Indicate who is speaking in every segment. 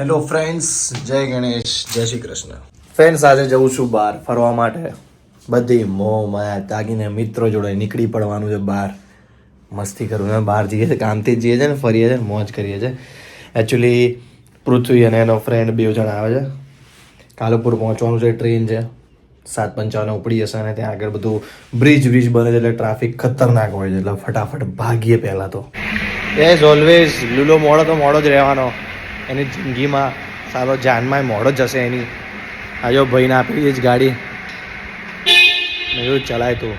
Speaker 1: Hello friends જય ગણેશ. જય Shri Krishna. Friends આજે જઉં છું બહાર ફરવા માટે. બધી મોહ માયા તાગીને મિત્રો જોડે નીકળી પડવાનું છે બહાર. મસ્તી કરવું છે બહાર જઈએ છીએ કામથી જઈએ છીએ ને ફરીએ છીએ મોજ કરીએ છીએ એકચ્યુઅલી પૃથ્વી અને એનો ફ્રેન્ડ બે જણ આવે છે. કાલુપુર પહોંચવાનું છે ટ્રેન છે. સાત પંચાવન ઉપડી જશે અને ત્યાં આગળ બધું બ્રિજ બ્રિજ બને છે એટલે ટ્રાફિક ખતરનાક હોય છે. એટલે ફટાફટ ભાગીએ પહેલાં તો. એઝ ઓલવેઝ લૂલો મોડો તો મોડો જ રહેવાનો. એની જિંદગીમાં સારો જાનમાં મોડો જશે એની. આજો ભાઈને આપી જ ગાડી. એવું ચલાય તું.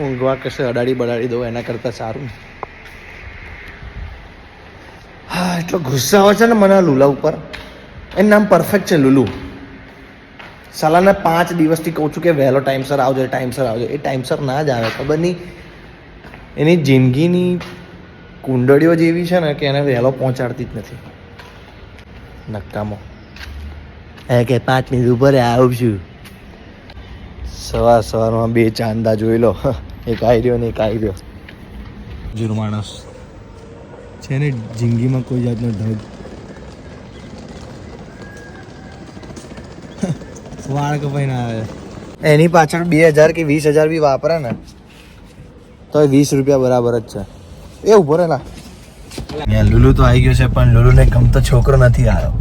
Speaker 1: ઊંઘવા કશે અડાડી બડાડી દો એના કરતાં સારું હા, એટલો ગુસ્સા આવે છે ને મને લુલા ઉપર. એનું નામ પરફેક્ટ છે લુલુ. સાલાના પાંચ દિવસથી કહું છું કે વહેલો ટાઈમસર આવજો ટાઈમસર આવજો. એ ટાઈમસર ના જ આવે, ખબર નહીં. એની જિંદગીની કુંડળીઓ જેવી છે ને કે એને વહેલો પહોંચાડતી જ નથી. નક્કામો એ કે પાંચ મિનિટ ઉપર આવું છું. સવાર સવારમાં બે ચાંદા જોઈ લો. એક આવી રહ્યો ને એક આવી રહ્યો. જૂર માણસ. છે ને જિંદગીમાં કોઈ જાતનો ઢગ. વાળ કપાઈ ના આવે. એની પાછળ બે હજાર કે વીસ હજાર બી વાપરે ને તો વીસ રૂપિયા બરાબર જ છે. એ ઊભો રહે ના લુલુ તો આવી ગયો છે પણ લુલુને ગમતો છોકરો નથી આવ્યો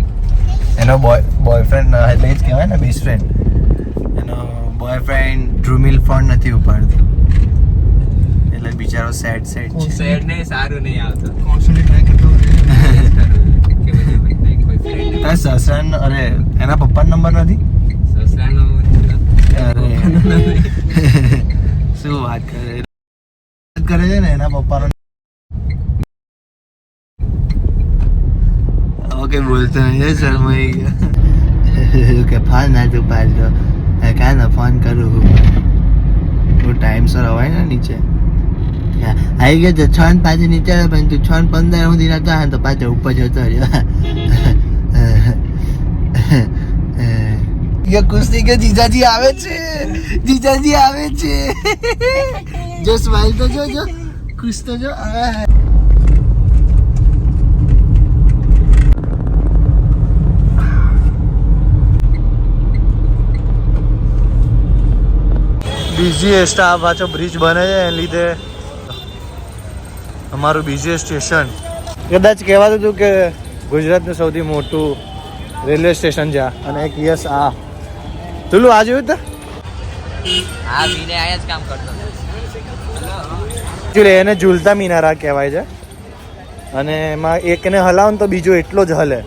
Speaker 1: એનો બોય બોયફ્રેન્ડ એટલે એ જ કહેવાય ને બેસ્ટ ફ્રેન્ડ એનો બોયફ્રેન્ડ ડ્રુમિલ ફોન નથી ઉપાડતો. એટલે બિચારો સેડ સેડ છે.
Speaker 2: સેડ ને સારું નહીં આવતું.
Speaker 1: તારા સસરાનો અરે એના પપ્પાનો નંબર નથી?
Speaker 2: સસરાનો
Speaker 1: અરે. શું વાત કરે? વાત કરે છે ને એના પપ્પાનો કે બોલતો નથી શરમાઈ ગયો. કે ફોન નથી ઉપાડતો કાંઈ ના ફોન કરું હું હું ટાઈમસર અવાય ને નીચે. આવી ગયો તો છ ને પાંચ નીચે પણ તું છ ને પંદર સુધી નતો આવે તો પાછો ઉપર જતો રહ્યો. કે કુસ્તી કે જીજાજી આવે છે. જીજાજી આવે છે. જો સ્માઈલ તો જો જો. ખુશ તો જો આ બીજી સ્ટાફ પાછો બ્રિજ બને છે એને લીધે અમારું બીજી સ્ટેશન. કદાચ કહેવાતું હતું કે ગુજરાતનું સૌથી મોટું રેલવે સ્ટેશન છે અને એક યસ આ. તુલું આ જોયું તો?
Speaker 2: હા વિનય આયા જ કામ કરતો.
Speaker 1: એકચ્યુઅલી એને ઝૂલતા મિનારા કહેવાય છે. અને એમાં એકને હલાવો ને તો બીજો એટલો જ હલે.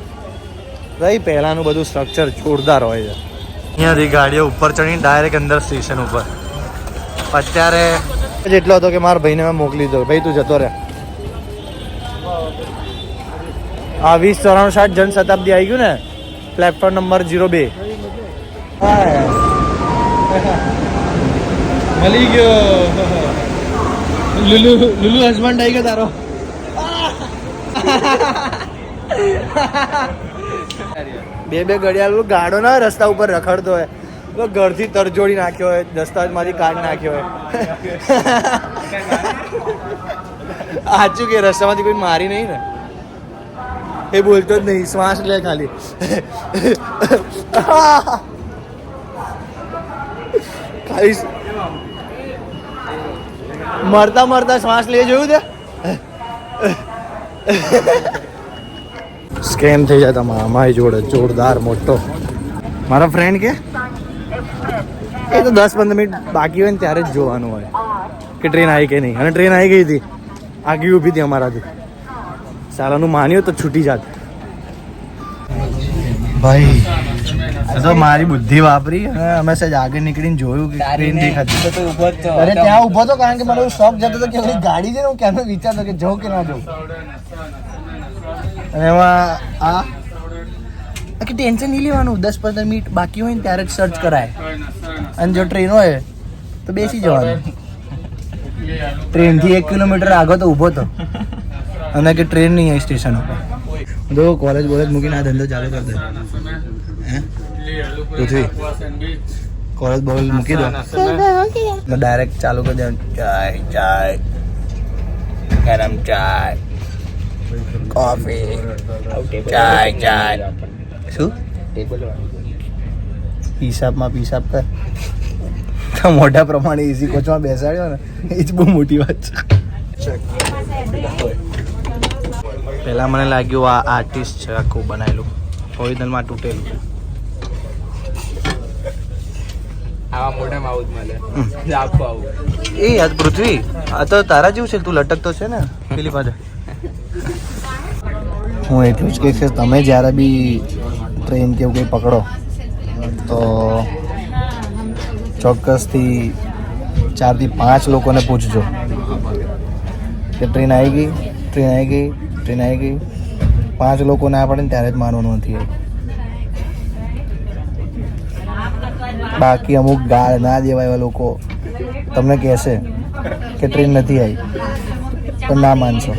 Speaker 1: ભાઈ પહેલાંનું બધું સ્ટ્રક્ચર જોરદાર હોય છે. અહીંયાથી ગાડીઓ ઉપર ચડીને ડાયરેક્ટ અંદર સ્ટેશન ઉપર. અત્યારે એટલો હતો કે મારા ભાઈને મેં મોકલી દો ભાઈ તું જતો રહે. આ વીસ ચોરાણું સાઠ જન શતાબ્દી આવી ગયું ને પ્લેટફોર્મ નંબર જીરો બે. મળી ગયો. લુલુ લુલુ હસબન્ડ આવી ગયો તારો. બે બે ઘડિયાળ ગાડો ના રસ્તા ઉપર રખડતો હોય. તો ઘરથી તરજોડી નાખ્યો હોય, દસ્તાવેજમાંથી કાર્ડ નાખ્યો હોય. સાચું કે, રસ્તામાંથી કોઈ મારી નહીં ને? એ બોલતો જ નહીં, શ્વાસ લે ખાલી. ખાલી મરતા મરતા શ્વાસ લે જોયું તે? સ્કેમ થઈ જાય તમારા અમારી જોડે, જોરદાર મોટો. મારો ફ્રેન્ડ કે? એ તો દસ પંદર મિનિટ બાકી હોય ને ત્યારે જ જોવાનું હોય કે ટ્રેન આવી કે નહીં. અને ટ્રેન આવી ગઈ હતી. આગી ઊભી હતી અમારાથી. સાલાનું માન્યું તો છૂટી જાત. ભાઈ તો મારી બુદ્ધિ વાપરી અને અમે સહેજ આગળ નીકળીને જોયું કે ટ્રેન દેખાતી
Speaker 2: તો ઊભો જ
Speaker 1: અરે ત્યાં ઊભો તો કારણ કે મને શોખ જતો હતો કે ગાડી છે ને હું ક્યાંનો વિચારતો કે જઉં કે ના જઉં. અને એમાં આ કે ટેન્શન નહીં લેવાનું. દસ પંદર મિનિટ બાકી હોય ને ત્યારે જ સર્ચ કરાય. અને જો ટ્રેન હોય તો બેસી જવાનું. ટ્રેનથી એક કિલોમીટર આગળ તો ઊભો તો. અને કે ટ્રેન નહીં આવી સ્ટેશન ઉપર. તો કોલેજ બોલેજ મૂકીને આ ધંધો ચાલુ કરી દે. પૃથ્વી કોલેજ બોલેજ મૂકી દો. ડાયરેક્ટ ચાલુ કરી દે. ચાય ચાય. ગરમ ચાય. કોફી ચાય ચાય. શું? હિસાબમાં પિસાબ કર. તો મોઢા પ્રમાણે એસી કોચમાં બેસાડ્યો ને એ જ બહુ મોટી વાત છે. પહેલાં મને લાગ્યું આ આર્ટિસ્ટ છે આખું બનાવેલું. ઓરિજિનલમાં તૂટેલું. છે
Speaker 2: આવા મોઢામાં આવું જ મળે. આપો આવું.
Speaker 1: એ યાદ પૃથ્વી આ તો તારા જેવું છે તું લટકતો છે ને. પેલી પાસે હું એટલું જ કહીશ કે તમે જ્યારે બી ટ્રેન કે એવું કંઈ પકડો. તો ચોક્કસથી ચારથી પાંચ લોકોને પૂછજો. કે ટ્રેન આવી ગઈ ટ્રેન આવી ગઈ ટ્રેન આવી ગઈ. પાંચ લોકો ના પડે ને ત્યારે જ માનવાનું નથી બાકી અમુક ગાળ ના દેવાય એવા લોકો. તમને કહેશે કે ટ્રેન નથી આવી. પણ ના માનશો.